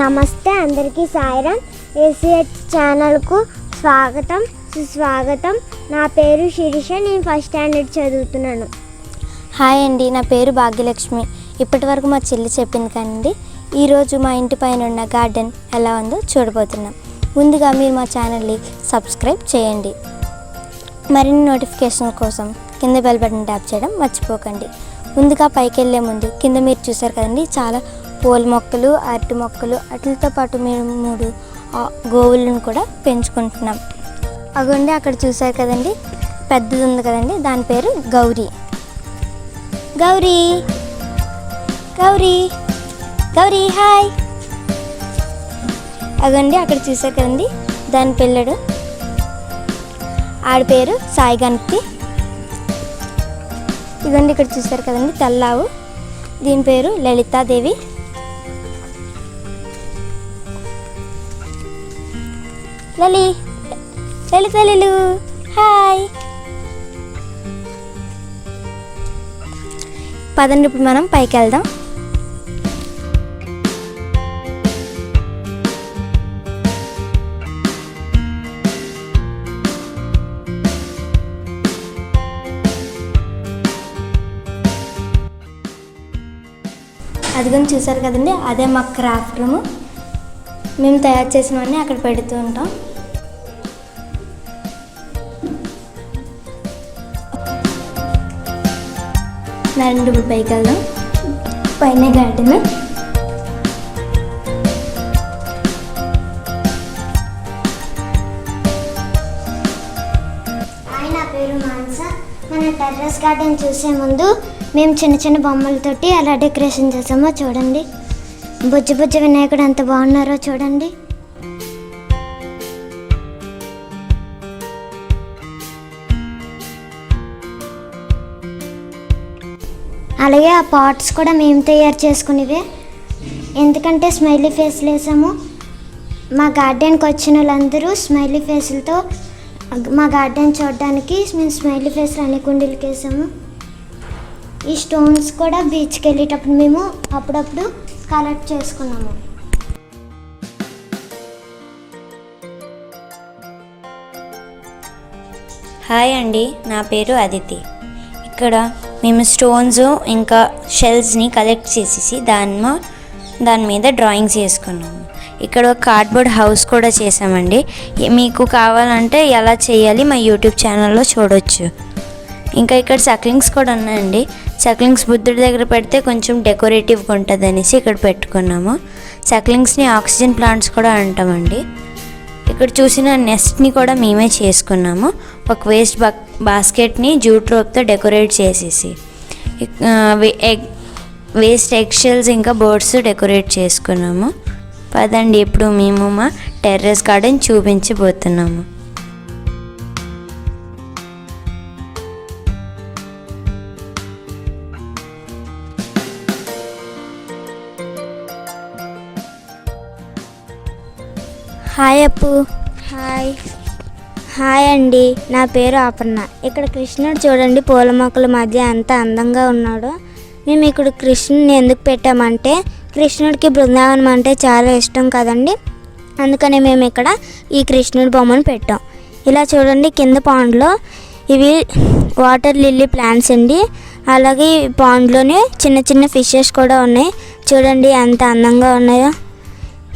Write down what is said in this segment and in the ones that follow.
నమస్తే అందరికీ సాయిరామ్ ఏసీహెచ్ ఛానల్కు స్వాగతం సుస్వాగతం. నా పేరు శిరీష నేను ఫస్ట్ స్టాండర్డ్ చదువుతున్నాను. హాయ్ అండి నా పేరు భాగ్యలక్ష్మి. ఇప్పటి వరకు మా చెల్లి చెప్పింది కానండి ఈరోజు మా ఇంటి పైన ఉన్న గార్డెన్ ఎలా ఉందో చూడబోతున్నాం. ముందుగా మీరు మా ఛానల్ని సబ్స్క్రైబ్ చేయండి. మరిన్ని నోటిఫికేషన్ కోసం కింద బెల్ బటన్ ట్యాప్ చేయడం మర్చిపోకండి. ముందుగా పైకి వెళ్ళే ముందు కింద మీరు చూసారు కదండి చాలా పూల మొక్కలు అరటి మొక్కలు వాటితో పాటు మేము మూడు గోవులను కూడా పెంచుకుంటున్నాం. అగోండి అక్కడ చూసారు కదండి? పెద్దది ఉంది కదండి? దాని పేరు గౌరీ. గౌరీ! గౌరీ! గౌరీ హాయ్! అగండి అక్కడ చూసారు కదండి? దాని పిల్లడు. ఆడ పేరు సాయి గణపతి. ఇదండి ఇక్కడ చూసారు కదండి? తెల్లావు. దీని పేరు లలితాదేవి. లలి. లలిత లిలు హాయ్. పదండి ఇప్పుడు మనం పైకి వెళ్దాం అదిగని చూసారు కదండి? అదే మా క్రాఫ్ట్ రూమ్. మేము తయారు చేసినవన్నీ అక్కడ పెడుతూ ఉంటాం. నరండి ఇప్పుడు పైకి పైన గార్డెన్. పేరు మాన్స. మన టెర్రస్ గార్డెన్ చూసే ముందు మేము చిన్న చిన్న బొమ్మలతోటి అలా డెకరేషన్ చేసామో చూడండి. బుజ్జి బుజ్జి వినాయకుడు ఎంత బాగున్నారో చూడండి. అలాగే ఆ పార్ట్స్ కూడా మేము తయారు చేసుకునేవే. ఎందుకంటే స్మైలీ ఫేస్లు వేసాము. మా గార్డెన్కి వచ్చిన వాళ్ళందరూ స్మైలీ ఫేస్లతో మా గార్డెన్ చూడడానికి మేము స్మైలీ ఫేస్లు అన్ని కుండీలకి వేసాము. ఈ స్టోన్స్ కూడా బీచ్కి వెళ్ళేటప్పుడు మేము అప్పుడప్పుడు కలెక్ట్ చేసుకున్నాము. హాయ్ అండి నా పేరు అదితి. ఇక్కడ మేము స్టోన్స్ ఇంకా షెల్స్ని కలెక్ట్ చేసేసి దాని దాని మీద డ్రాయింగ్స్ చేసుకున్నాము. ఇక్కడ ఒక కార్డ్బోర్డ్ హౌస్ కూడా చేసామండి మీకు కావాలంటే ఎలా చేయాలి మా యూట్యూబ్ ఛానల్లో చూడొచ్చు. ఇంకా ఇక్కడ సక్లింగ్స్ కూడా ఉన్నాయండి. సక్లింగ్స్ బుద్ధుడి దగ్గర పెడితే కొంచెం డెకరేటివ్గా ఉంటుంది అనేసి ఇక్కడ పెట్టుకున్నాము. సక్లింగ్స్ని ఆక్సిజన్ ప్లాంట్స్ కూడా అంటామండి. ఇక్కడ చూసిన నెస్ట్ని కూడా మేమే చేసుకున్నాము. ఒక వేస్ట్ బక్ బాస్కెట్ని జూట్ రోప్తో డెకరేట్ చేసేసి ఇక్- ఆ, వే- ఎగ్ వేస్ట్ ఎగ్షెల్స్ ఇంకా బర్డ్స్ డెకరేట్ చేసుకున్నాము. పదండి ఇప్పుడు మేము మా టెర్రస్ గార్డెన్ చూపించబోతున్నాము. హాయ్ అప్పు. హాయ్. హాయ్ అండి. నా పేరు అపర్ణ ఇక్కడ కృష్ణుడు చూడండి పూల మొక్కల మధ్య ఎంత అందంగా ఉన్నాడో. మేము ఇక్కడ కృష్ణుని ఎందుకు పెట్టామంటే కృష్ణుడికి బృందావనం అంటే చాలా ఇష్టం కదండి. అందుకని మేము ఇక్కడ ఈ కృష్ణుడి బొమ్మను పెట్టాం. ఇలా చూడండి కింద పాండ్లో ఇవి వాటర్ లిల్లీ ప్లాంట్స్ అండి. అలాగే ఈ పాండ్లోనే చిన్న చిన్న ఫిషెస్ కూడా ఉన్నాయి. చూడండి ఎంత అందంగా ఉన్నాయో.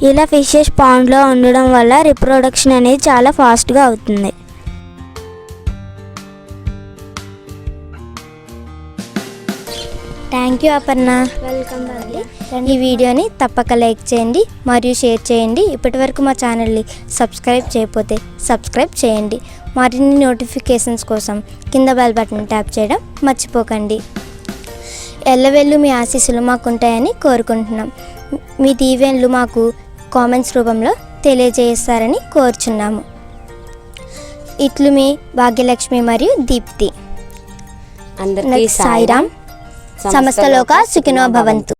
ఇలా ఫిషెస్ పాండ్లో ఉండడం వల్ల రిప్రొడక్షన్ అనేది చాలా ఫాస్ట్గా అవుతుంది. Thank you Aparna. వెల్కమ్ ఈ వీడియోని తప్పక లైక్ చేయండి మరియు షేర్ చేయండి. ఇప్పటివరకు మా ఛానల్ని సబ్స్క్రైబ్ చేయకపోతే సబ్స్క్రైబ్ చేయండి. మరిన్ని నోటిఫికేషన్స్ కోసం కింద బెల్ బటన్ ట్యాప్ చేయడం మర్చిపోకండి. ఎల్లవెల్లు మీ ఆశీస్సులు మాకు ఉంటాయని కోరుకుంటున్నాం. మీ దీవెన్లు మాకు కామెంట్స్ రూపంలో తెలియజేస్తారని కోరుచున్నాము. ఇట్లు మీ భాగ్యలక్ష్మి మరియు దీప్తి. అందరికీ సాయిరామ్. సమస్తలోక సుఖినో భవంతు.